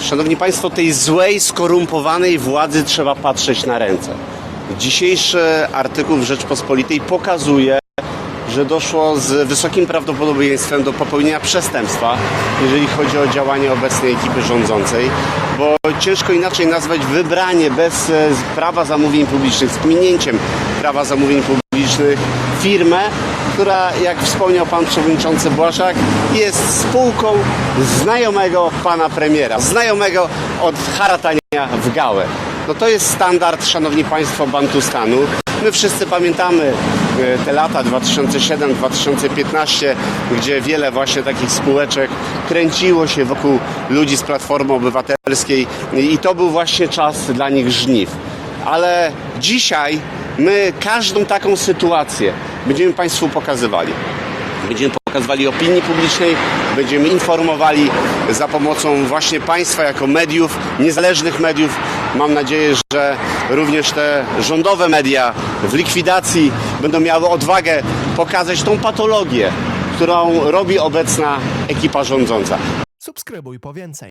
Szanowni Państwo, tej złej, skorumpowanej władzy trzeba patrzeć na ręce. Dzisiejszy artykuł w Rzeczpospolitej pokazuje, że doszło z wysokim prawdopodobieństwem do popełnienia przestępstwa, jeżeli chodzi o działanie obecnej ekipy rządzącej, bo ciężko inaczej nazwać wybranie bez e, prawa zamówień publicznych, z pominięciem prawa zamówień publicznych firmę, która, jak wspomniał pan przewodniczący Błaszak, jest spółką znajomego pana premiera, znajomego od haratania w gałę. No to jest standard, szanowni państwo, Bantustanu. My wszyscy pamiętamy e, te lata 2007-2015, gdzie wiele właśnie takich spółeczek kręciło się wokół ludzi z Platformy Obywatelskiej i to był właśnie czas dla nich żniw. Ale dzisiaj my każdą taką sytuację będziemy Państwu pokazywali. Będziemy pokazywali opinii publicznej, będziemy informowali za pomocą właśnie państwa jako mediów, niezależnych mediów. Mam nadzieję, że również te rządowe media w likwidacji będą miały odwagę pokazać tą patologię, którą robi obecna ekipa rządząca. Subskrybuj po więcej.